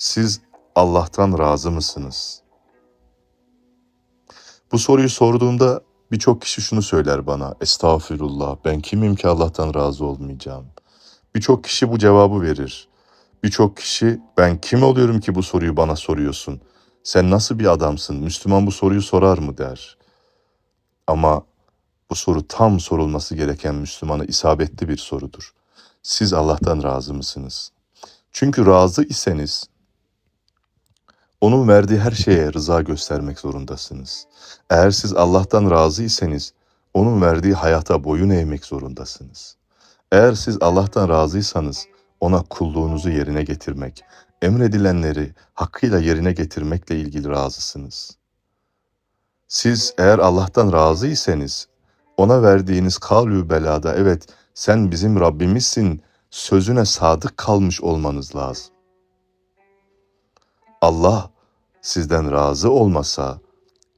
Siz Allah'tan razı mısınız? Bu soruyu sorduğumda birçok kişi şunu söyler bana. Estağfirullah ben kimim ki Allah'tan razı olmayacağım. Birçok kişi bu cevabı verir. Birçok kişi ben kim oluyorum ki bu soruyu bana soruyorsun? Sen nasıl bir adamsın? Müslüman bu soruyu sorar mı der. Ama bu soru tam sorulması gereken Müslümana isabetli bir sorudur. Siz Allah'tan razı mısınız? Çünkü razı iseniz onun verdiği her şeye rıza göstermek zorundasınız. Eğer siz Allah'tan razı iseniz onun verdiği hayata boyun eğmek zorundasınız. Eğer siz Allah'tan razıysanız ona kulluğunuzu yerine getirmek, emredilenleri hakkıyla yerine getirmekle ilgili razısınız. Siz eğer Allah'tan razıysanız ona verdiğiniz kavlü belada evet sen bizim Rabbimizsin sözüne sadık kalmış olmanız lazım. Allah sizden razı olmasa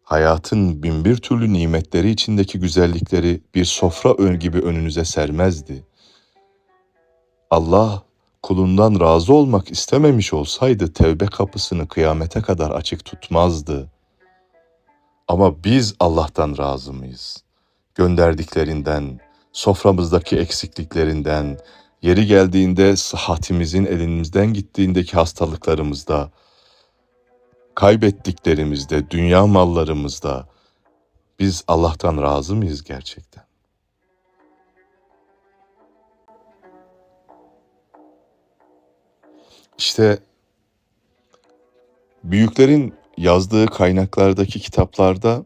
hayatın binbir türlü nimetleri içindeki güzellikleri bir sofra ön gibi önünüze sermezdi. Allah kulundan razı olmak istememiş olsaydı tevbe kapısını kıyamete kadar açık tutmazdı. Ama biz Allah'tan razı mıyız? Gönderdiklerinden, soframızdaki eksikliklerinden, yeri geldiğinde sıhhatimizin elimizden gittiğindeki hastalıklarımızda, kaybettiklerimizde, dünya mallarımızda biz Allah'tan razı mıyız gerçekten? İşte büyüklerin yazdığı kaynaklardaki kitaplarda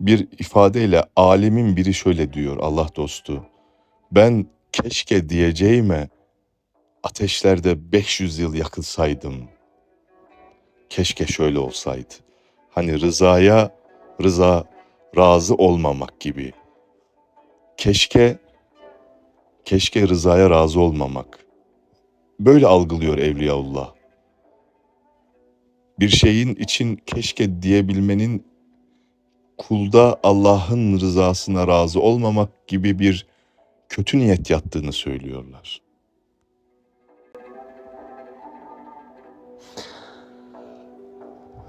bir ifadeyle alemin biri şöyle diyor Allah dostu. Ben keşke diyeceğime ateşlerde 500 yıl yakılsaydım. Keşke şöyle olsaydı. Hani rızaya rıza razı olmamak gibi. Keşke keşke rızaya razı olmamak. Böyle algılıyor Evliyaullah. Bir şeyin için keşke diyebilmenin kulda Allah'ın rızasına razı olmamak gibi bir kötü niyet yattığını söylüyorlar.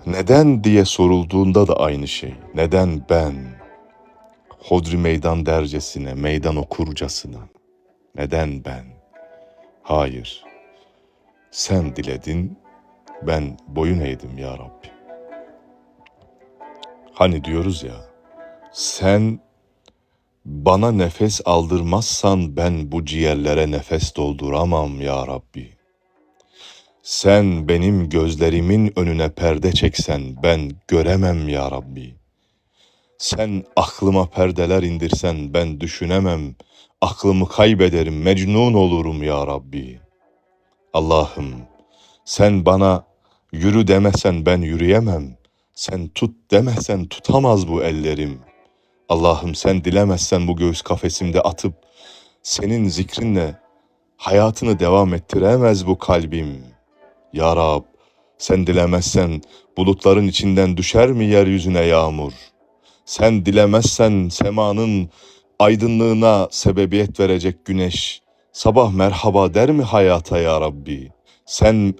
Neden diye sorulduğunda da aynı şey. Neden ben? Hodri meydan dercesine, meydan okurcasına. Neden ben? Hayır. Sen diledin, ben boyun eğdim ya Rabbi. Hani diyoruz ya, sen bana nefes aldırmazsan ben bu ciğerlere nefes dolduramam ya Rabbi. Sen benim gözlerimin önüne perde çeksen ben göremem ya Rabbi. Sen aklıma perdeler indirsen ben düşünemem. Aklımı kaybederim, mecnun olurum ya Rabbi. Allah'ım sen bana yürü demesen ben yürüyemem. Sen tut demesen tutamaz bu ellerim. Allah'ım sen dilemezsen bu göğüs kafesimde atıp senin zikrinle hayatını devam ettiremez bu kalbim. Ya Rab sen dilemezsen bulutların içinden düşer mi yeryüzüne yağmur? Sen dilemezsen semanın aydınlığına sebebiyet verecek güneş sabah merhaba der mi hayata ya Rabbi? Sen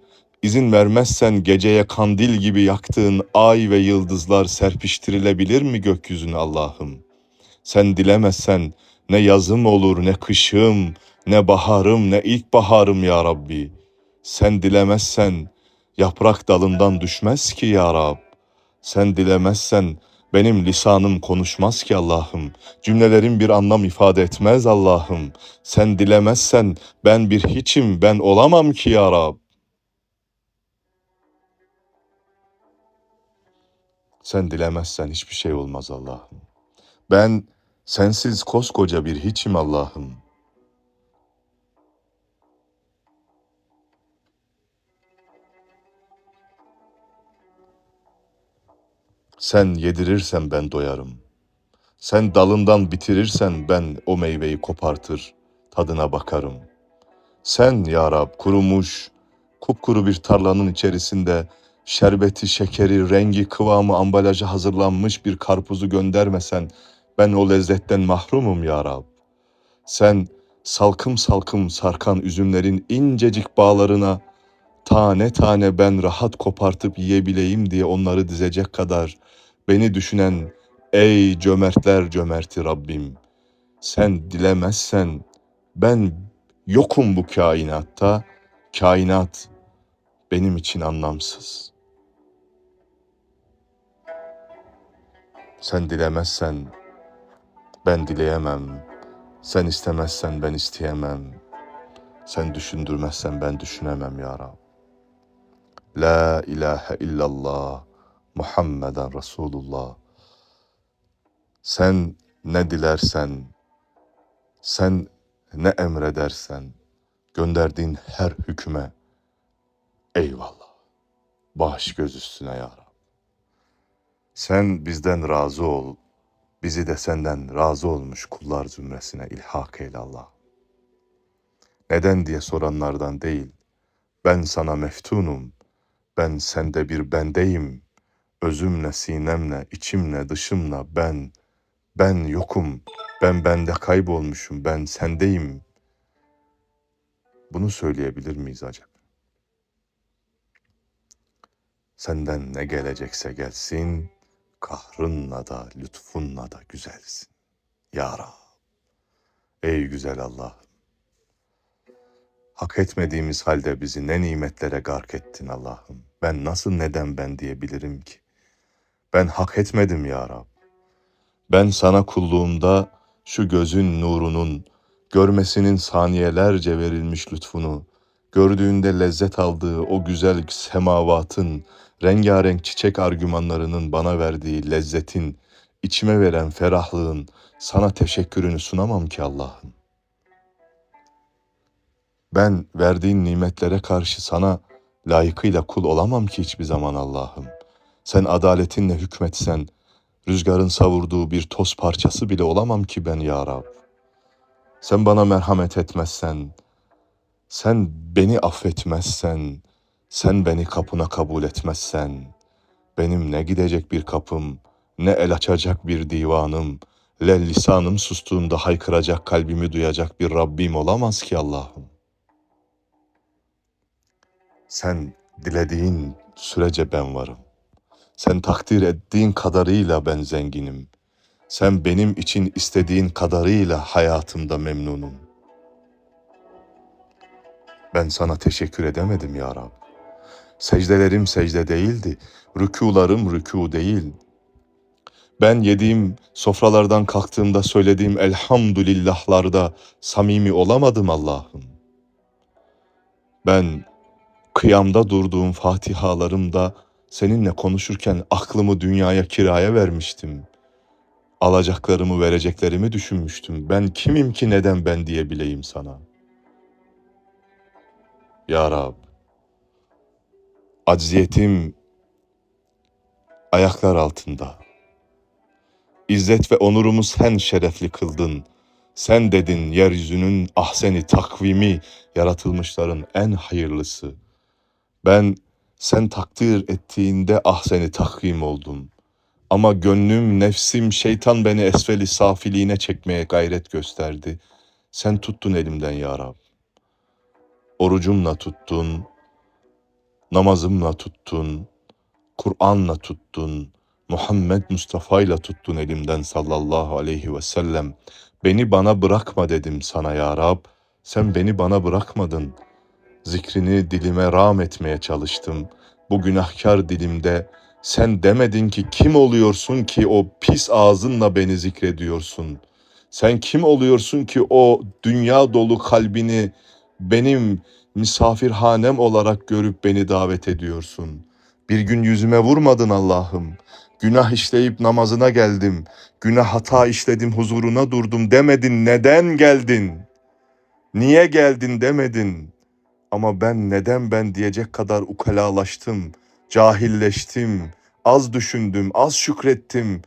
izin vermezsen geceye kandil gibi yaktığın ay ve yıldızlar serpiştirilebilir mi gökyüzüne Allah'ım? Sen dilemezsen ne yazım olur ne kışım, ne baharım ne ilkbaharım ya Rabbi. Sen dilemezsen yaprak dalından düşmez ki ya Rab. Sen dilemezsen benim lisanım konuşmaz ki Allah'ım. Cümlelerim bir anlam ifade etmez Allah'ım. Sen dilemezsen ben bir hiçim, ben olamam ki ya Rab. Sen dilemezsen hiçbir şey olmaz Allah'ım. Ben sensiz koskoca bir hiçim Allah'ım. Sen yedirirsen ben doyarım. Sen dalından bitirirsen ben o meyveyi kopartır, tadına bakarım. Sen ya Rab kurumuş, kupkuru bir tarlanın içerisinde şerbeti, şekeri, rengi, kıvamı, ambalajı hazırlanmış bir karpuzu göndermesen ben o lezzetten mahrumum ya Rab. Sen salkım salkım sarkan üzümlerin incecik bağlarına Tane tane ben rahat kopartıp yiyebileyim diye onları dizecek kadar beni düşünen ey cömertler cömerti Rabbim. Sen dilemezsen ben yokum bu kainatta. Kainat benim için anlamsız. Sen dilemezsen ben dileyemem. Sen istemezsen ben isteyemem. Sen düşündürmezsen ben düşünemem ya Rab. La ilahe illallah Muhammeden Resulullah. Sen ne dilersen, sen ne emredersen, gönderdiğin her hüküme eyvallah. Baş göz üstüne ya Rab. Sen bizden razı ol, bizi de senden razı olmuş kullar zümresine ilhak eyle Allah. Neden diye soranlardan değil, ben sana meftunum, ben sende bir bendeyim, özümle, sinemle, içimle, dışımla ben, ben yokum, ben bende kaybolmuşum, ben sendeyim. Bunu söyleyebilir miyiz acaba? Senden ne gelecekse gelsin, kahrınla da lütfunla da güzelsin. Ya Rab, ey güzel Allah, hak etmediğimiz halde bizi ne nimetlere gark ettin Allah'ım. Ben nasıl neden ben diyebilirim ki? Ben hak etmedim ya Rab. Ben sana kulluğumda şu gözün nurunun, görmesinin saniyelerce verilmiş lütfunu, gördüğünde lezzet aldığı o güzel semavatın, rengarenk çiçek argümanlarının bana verdiği lezzetin, içime veren ferahlığın, sana teşekkürünü sunamam ki Allah'ım. Ben verdiğin nimetlere karşı sana layıkıyla kul olamam ki hiçbir zaman Allah'ım. Sen adaletinle hükmetsen, rüzgarın savurduğu bir toz parçası bile olamam ki ben ya Rab. Sen bana merhamet etmezsen, sen beni affetmezsen, sen beni kapına kabul etmezsen, benim ne gidecek bir kapım, ne el açacak bir divanım, le lisanım sustuğunda haykıracak kalbimi duyacak bir Rabbim olamaz ki Allah'ım. Sen dilediğin sürece ben varım. Sen takdir ettiğin kadarıyla ben zenginim. Sen benim için istediğin kadarıyla hayatımda memnunum. Ben sana teşekkür edemedim ya Rab. Secdelerim secde değildi, rükularım rükû değil. Ben yediğim sofralardan kalktığımda söylediğim elhamdülillahlarda samimi olamadım Allah'ım. Ben kıyamda durduğum fatihalarımda seninle konuşurken aklımı dünyaya kiraya vermiştim. Alacaklarımı vereceklerimi düşünmüştüm. Ben kimim ki neden ben diyebileyim sana? Ya Rab, acziyetim ayaklar altında. İzzet ve onurumu sen şerefli kıldın. Sen dedin yeryüzünün ahseni takvimi yaratılmışların en hayırlısı. Ben sen takdir ettiğinde ahseni takvim oldum. Ama gönlüm, nefsim, şeytan beni esfeli safiliğine çekmeye gayret gösterdi. Sen tuttun elimden ya Rab. Orucumla tuttun, namazımla tuttun, Kur'an'la tuttun, Muhammed Mustafa'yla tuttun elimden sallallahu aleyhi ve sellem. Beni bana bırakma dedim sana ya Rab. Sen beni bana bırakmadın. Zikrini dilime ram etmeye çalıştım. Bu günahkar dilimde sen demedin ki kim oluyorsun ki o pis ağzınla beni zikrediyorsun. Sen kim oluyorsun ki o dünya dolu kalbini benim misafirhanem olarak görüp beni davet ediyorsun. Bir gün yüzüme vurmadın Allah'ım. Günah işleyip namazına geldim. Günah hata işledim huzuruna durdum demedin. Neden geldin? Niye geldin demedin. Ama ben neden ben diyecek kadar ukalalaştım, cahilleştim, az düşündüm, az şükrettim.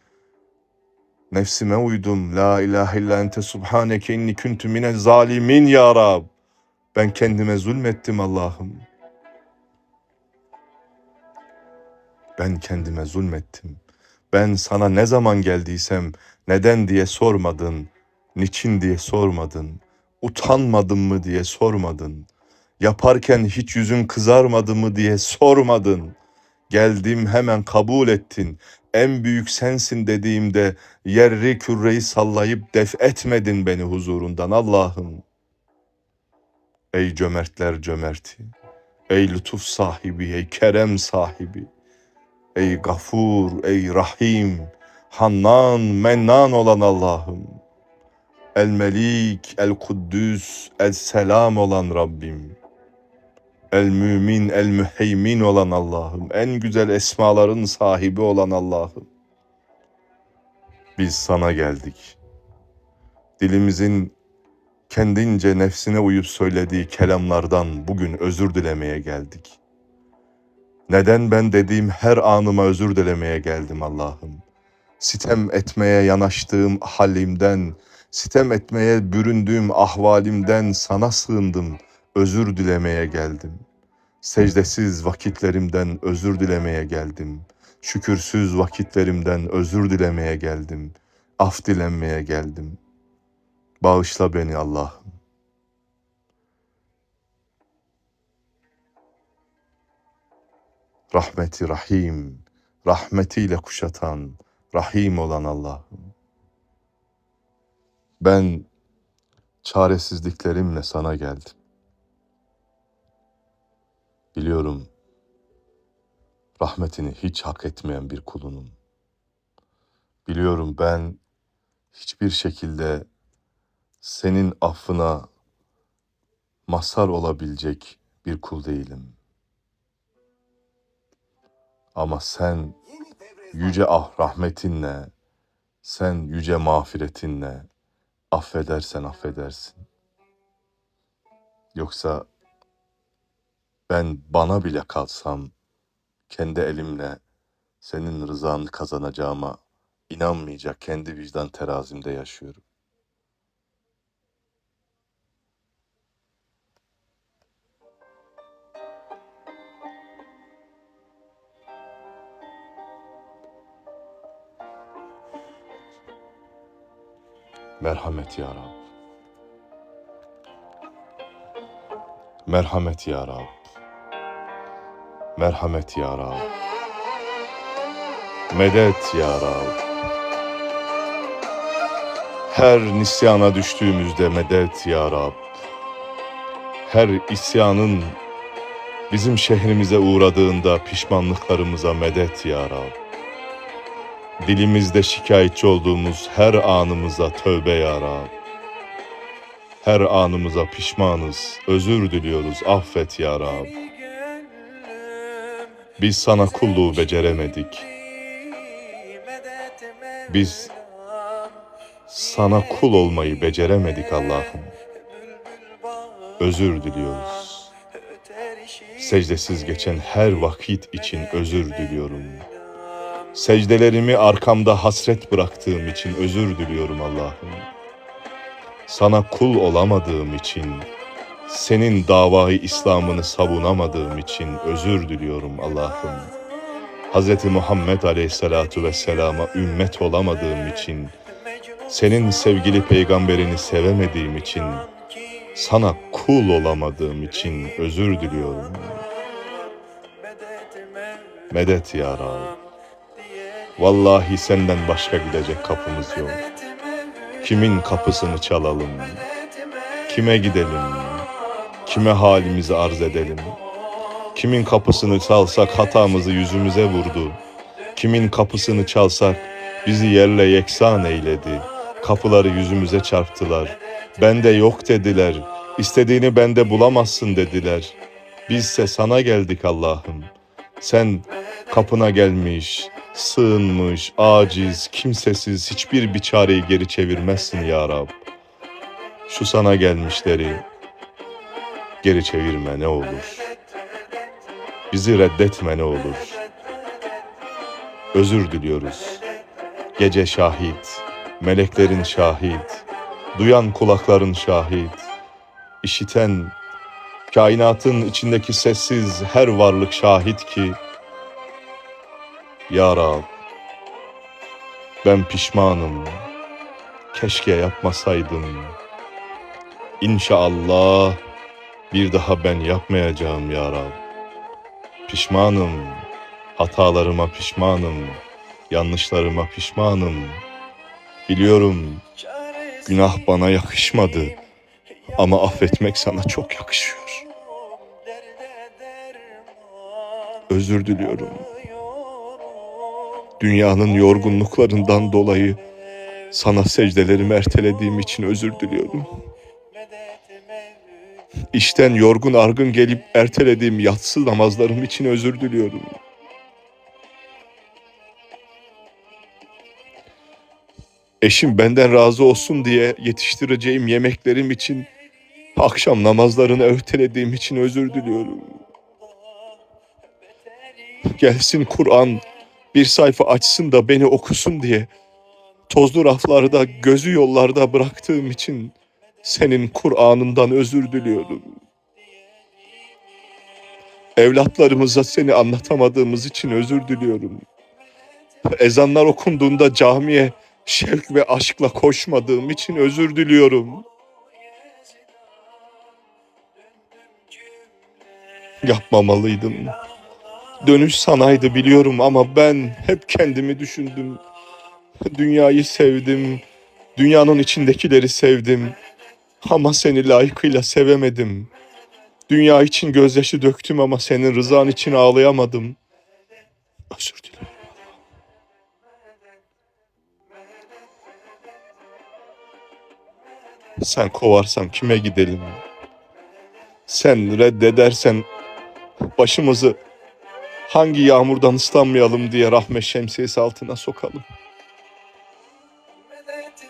Nefsime uydum. La ilahe illa ente subhaneke inni kuntu mine zalimin ya Rab. Ben kendime zulmettim Allah'ım. Ben kendime zulmettim. Ben sana ne zaman geldiysem neden diye sormadın, niçin diye sormadın, utanmadın mı diye sormadın. Yaparken hiç yüzün kızarmadı mı diye sormadın. Geldim hemen kabul ettin. En büyük sensin dediğimde yerri kürreyi sallayıp def etmedin beni huzurundan Allah'ım. Ey cömertler cömerti, ey lütuf sahibi, ey kerem sahibi, ey gafur, ey rahim, hannan, mennan olan Allah'ım. El Melik, El Kuddüs, El Selam olan Rabbim. El Mümin, El Müheymin olan Allah'ım. En güzel esmaların sahibi olan Allah'ım. Biz sana geldik. Dilimizin kendince nefsine uyup söylediği kelamlardan bugün özür dilemeye geldik. Neden ben dediğim her anıma özür dilemeye geldim Allah'ım. Sitem etmeye yanaştığım halimden, sitem etmeye büründüğüm ahvalimden sana sığındım, özür dilemeye geldim. Secdesiz vakitlerimden özür dilemeye geldim. Şükürsüz vakitlerimden özür dilemeye geldim. Af dilenmeye geldim. Bağışla beni Allah'ım. Rahmeti Rahim, rahmetiyle kuşatan, Rahim olan Allah'ım. Ben çaresizliklerimle sana geldim. Biliyorum rahmetini hiç hak etmeyen bir kulunum. Biliyorum ben hiçbir şekilde senin affına mazhar olabilecek bir kul değilim. Ama sen yüce ah rahmetinle, sen yüce mağfiretinle affedersen affedersin. Yoksa ben bana bile kalsam kendi elimle senin rızanı kazanacağıma inanmayacak kendi vicdan terazimde yaşıyorum. Merhamet ya Rab. Merhamet ya Rab. Merhamet ya Rab. Medet ya Rab. Her nisyana düştüğümüzde medet ya Rab. Her isyanın bizim şehrimize uğradığında pişmanlıklarımıza medet ya Rab. Dilimizde şikayetçi olduğumuz her anımıza tövbe ya Rab. Her anımıza pişmanız, özür diliyoruz, affet ya Rab. Biz sana kulluğu beceremedik. Biz sana kul olmayı beceremedik Allah'ım. Özür diliyoruz. Secdesiz geçen her vakit için özür diliyorum. Secdelerimi arkamda hasret bıraktığım için özür diliyorum Allah'ım. Sana kul olamadığım için, senin davayı İslam'ını savunamadığım için özür diliyorum Allah'ım. Hz. Muhammed Aleyhisselatu Vesselam'a ümmet olamadığım için, senin sevgili peygamberini sevemediğim için, sana kul olamadığım için özür diliyorum. Medet ya Rab. Vallahi senden başka gidecek kapımız yok. Kimin kapısını çalalım? Kime gidelim? Kime halimizi arz edelim? Kimin kapısını çalsak hatamızı yüzümüze vurdu. Kimin kapısını çalsak bizi yerle yeksan eyledi. Kapıları yüzümüze çarptılar. Bende yok dediler. İstediğini bende bulamazsın dediler. Bizse sana geldik Allah'ım. Sen kapına gelmiş, sığınmış, aciz, kimsesiz hiçbir biçareyi geri çevirmezsin ya Rab. Şu sana gelmişleri geri çevirme ne olur. Bizi reddetme ne olur. Özür diliyoruz. Gece şahit, meleklerin şahit, duyan kulakların şahit, işiten, kainatın içindeki sessiz her varlık şahit ki, Ya Rab, ben pişmanım, keşke yapmasaydım. İnşallah Bir daha ben yapmayacağım ya Rab. Pişmanım. Hatalarıma pişmanım. Yanlışlarıma pişmanım. Biliyorum günah bana yakışmadı ama affetmek sana çok yakışıyor. Özür diliyorum. Dünyanın yorgunluklarından dolayı sana secdelerimi ertelediğim için özür diliyorum. İşten yorgun argın gelip ertelediğim yatsı namazlarım için özür diliyorum. Eşim benden razı olsun diye yetiştireceğim yemeklerim için akşam namazlarını ertelediğim için özür diliyorum. Gelsin Kur'an bir sayfa açsın da beni okusun diye tozlu raflarda gözü yollarda bıraktığım için senin Kur'an'ından özür diliyorum. Evlatlarımıza seni anlatamadığımız için özür diliyorum. Ezanlar okunduğunda camiye şevk ve aşkla koşmadığım için özür diliyorum. Yapmamalıydım. Dönüş sanaydı biliyorum ama ben hep kendimi düşündüm. Dünyayı sevdim. Dünyanın içindekileri sevdim. Ama seni layıkıyla sevemedim. Dünya için gözyaşı döktüm ama senin rızan için ağlayamadım. Özür dilerim. Sen kovarsan kime gidelim? Sen reddedersen başımızı hangi yağmurdan ıslanmayalım diye rahmet şemsiyesi altına sokalım.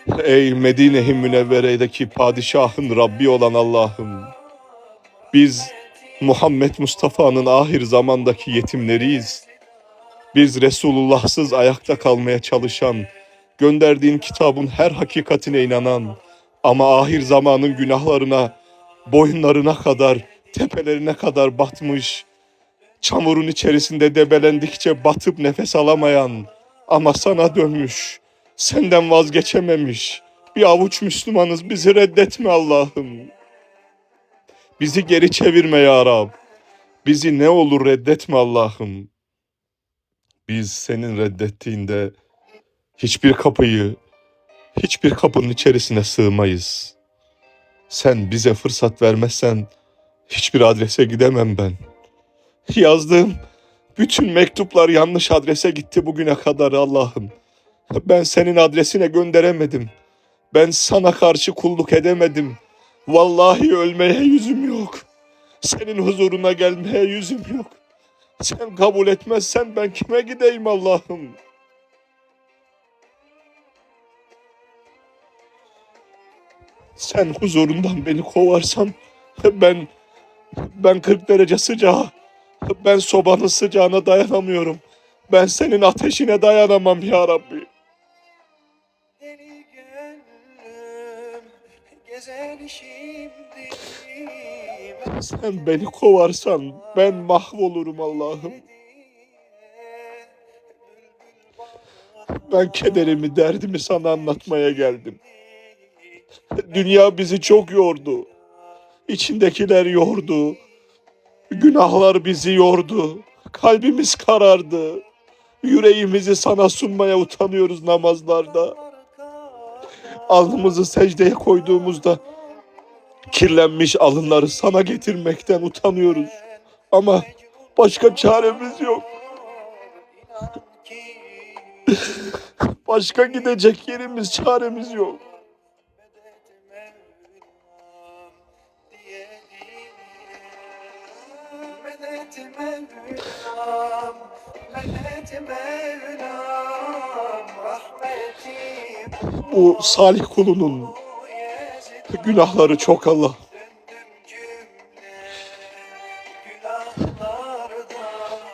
Ey Medine-i Münevvere'deki padişahın Rabbi olan Allah'ım. Biz Muhammed Mustafa'nın ahir zamandaki yetimleriyiz. Biz Resulullahsız ayakta kalmaya çalışan, gönderdiğin kitabın her hakikatine inanan ama ahir zamanın günahlarına, boyunlarına kadar, tepelerine kadar batmış, çamurun içerisinde debelendikçe batıp nefes alamayan ama sana dönmüş, senden vazgeçememiş bir avuç Müslümanız bizi reddetme Allah'ım. Bizi geri çevirme ya Rab. Bizi ne olur reddetme Allah'ım. Biz senin reddettiğinde hiçbir kapıyı, hiçbir kapının içerisine sığmayız. Sen bize fırsat vermezsen hiçbir adrese gidemem ben. Yazdığım bütün mektuplar yanlış adrese gitti bugüne kadar Allah'ım. Ben senin adresine gönderemedim. Ben sana karşı kulluk edemedim. Vallahi ölmeye yüzüm yok. Senin huzuruna gelmeye yüzüm yok. Sen kabul etmezsen ben kime gideyim Allah'ım? Sen huzurundan beni kovarsan ben ben 40 derece sıcağa ben sobanın sıcağına dayanamıyorum. Ben senin ateşine dayanamam ya Rabbi. Sen beni kovarsan ben mahvolurum Allah'ım. Ben kederimi, derdimi sana anlatmaya geldim. Dünya bizi çok yordu. İçindekiler yordu. Günahlar bizi yordu. Kalbimiz karardı. Yüreğimizi sana sunmaya utanıyoruz namazlarda. Alnımızı secdeye koyduğumuzda kirlenmiş alınları sana getirmekten utanıyoruz. Ama başka çaremiz yok. Başka gidecek yerimiz, çaremiz yok. medet Mevlam medet Mevlam Bu salih kulunun günahları çok Allah.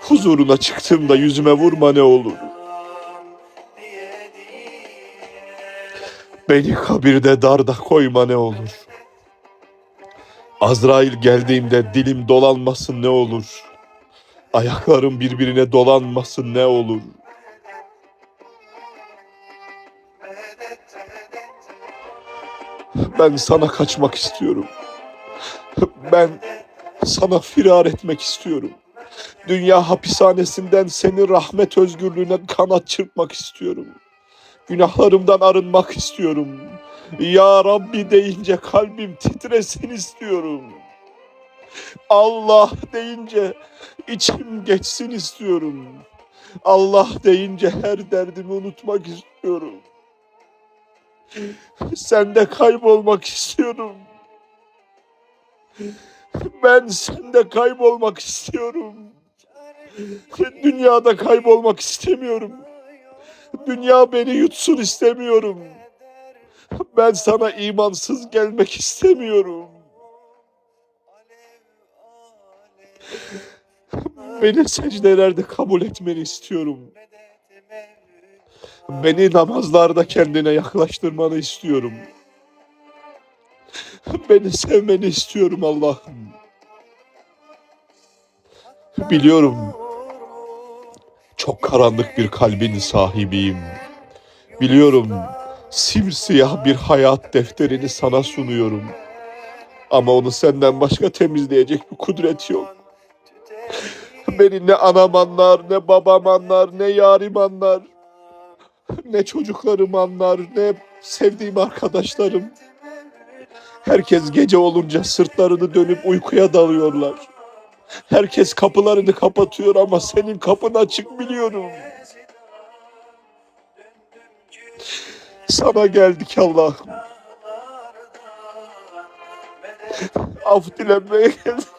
Huzuruna çıktığımda yüzüme vurma ne olur. Beni kabirde darda koyma ne olur. Azrail geldiğimde dilim dolanmasın ne olur. Ayaklarım birbirine dolanmasın ne olur. Ben sana kaçmak istiyorum. Ben sana firar etmek istiyorum. Dünya hapishanesinden senin rahmet özgürlüğüne kanat çırpmak istiyorum. Günahlarımdan arınmak istiyorum. Ya Rabbi deyince kalbim titresin istiyorum. Allah deyince içim geçsin istiyorum. Allah deyince her derdimi unutmak istiyorum. Sende kaybolmak istiyorum. Ben sende kaybolmak istiyorum. Dünyada kaybolmak istemiyorum. Dünya beni yutsun istemiyorum. Ben sana imansız gelmek istemiyorum. Beni secdelerde kabul etmeni istiyorum. Beni namazlarda kendine yaklaştırmanı istiyorum. Beni sevmeni istiyorum Allah'ım. Biliyorum çok karanlık bir kalbin sahibiyim. Biliyorum simsiyah bir hayat defterini sana sunuyorum. Ama onu senden başka temizleyecek bir kudret yok. Beni ne anam anlar, ne babam anlar, ne yarim anlar, ne çocuklarım anlar, ne sevdiğim arkadaşlarım. Herkes gece olunca sırtlarını dönüp uykuya dalıyorlar. Herkes kapılarını kapatıyor ama senin kapın açık biliyorum. Sana geldik Allah'ım. Af dilenmeye geldik.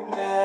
now.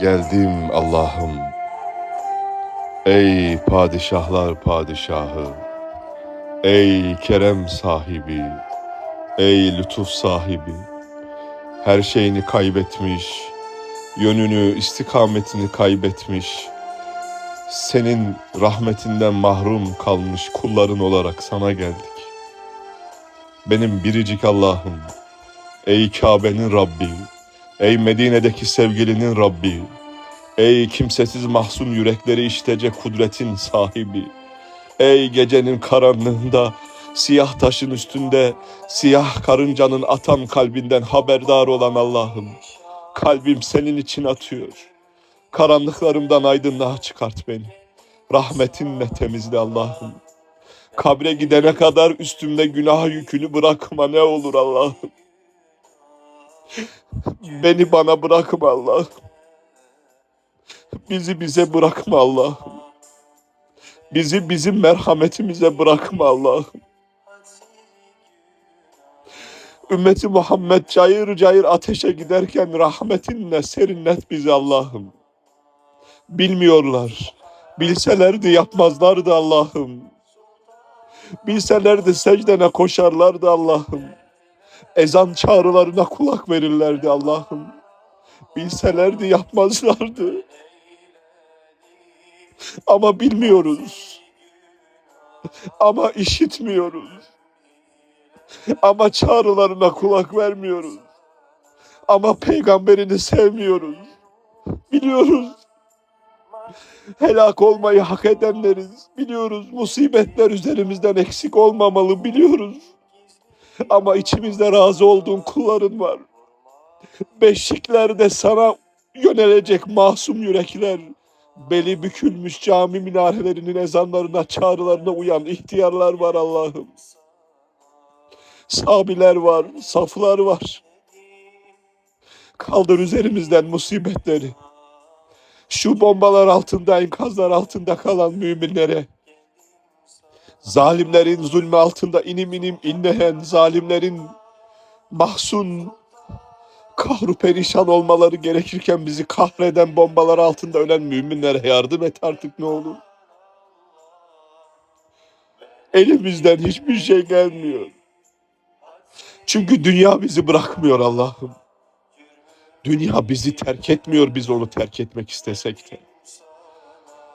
Geldim Allah'ım. Ey padişahlar padişahı. Ey kerem sahibi. Ey lütuf sahibi. Her şeyini kaybetmiş, yönünü, istikametini kaybetmiş, senin rahmetinden mahrum kalmış kulların olarak sana geldik. Benim biricik Allah'ım, ey Kabe'nin Rabbi, ey Medine'deki sevgilinin Rabbi, ey kimsesiz mahzun yürekleri işitecek kudretin sahibi, ey gecenin karanlığında siyah taşın üstünde siyah karıncanın atan kalbinden haberdar olan Allah'ım, kalbim senin için atıyor. Karanlıklarımdan aydınlığa çıkart beni. Rahmetinle temizle Allah'ım. Kabre gidene kadar üstümde günah yükünü bırakma ne olur Allah'ım. Beni bana bırakma Allah'ım. Bizi bize bırakma Allah'ım. Bizi bizim merhametimize bırakma Allah'ım. Ümmeti Muhammed cayır cayır ateşe giderken rahmetinle serinlet bizi Allah'ım. Bilmiyorlar. Bilselerdi yapmazlardı Allah'ım. Bilselerdi secdene koşarlardı Allah'ım. Ezan çağrılarına kulak verirlerdi Allah'ım. Bilselerdi yapmazlardı. Ama bilmiyoruz. Ama işitmiyoruz. Ama çağrılarına kulak vermiyoruz. Ama peygamberini sevmiyoruz. Biliyoruz. Helak olmayı hak edenleriz. Biliyoruz musibetler üzerimizden eksik olmamalı biliyoruz. Ama içimizde razı olduğun kulların var. Beşiklerde sana yönelecek masum yürekler. Beli bükülmüş cami minarelerinin ezanlarına, çağrılarına uyan ihtiyarlar var Allah'ım. Sabiler var, saflar var. Kaldır üzerimizden musibetleri. Şu bombalar altında, enkazlar altında kalan müminlere, zalimlerin zulmü altında inim inim inleyen zalimlerin mahzun, kahru perişan olmaları gerekirken bizi kahreden bombalar altında ölen müminlere yardım et artık ne olur. Elimizden hiçbir şey gelmiyor. Çünkü dünya bizi bırakmıyor Allah'ım. Dünya bizi terk etmiyor biz onu terk etmek istesek de.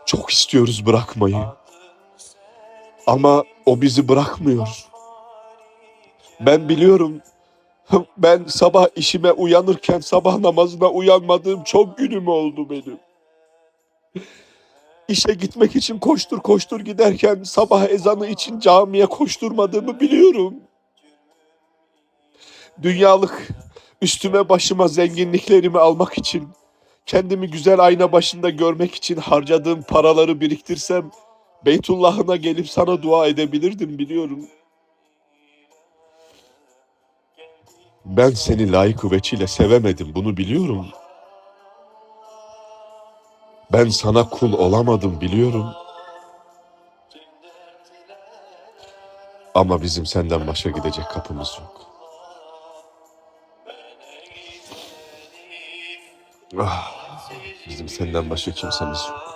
Çok istiyoruz bırakmayı. Ama o bizi bırakmıyor. Ben biliyorum. Ben sabah işime uyanırken sabah namazına uyanmadığım çok günüm oldu benim. İşe gitmek için koştur koştur giderken sabah ezanı için camiye koşturmadığımı biliyorum. Dünyalık üstüme başıma zenginliklerimi almak için, kendimi güzel ayna başında görmek için harcadığım paraları biriktirsem Beytullah'ına gelip sana dua edebilirdim biliyorum. Ben seni layık veçile sevemedim bunu biliyorum. Ben sana kul olamadım biliyorum. Ama bizim senden başka gidecek kapımız yok. Ah, bizim senden başka kimsemiz yok.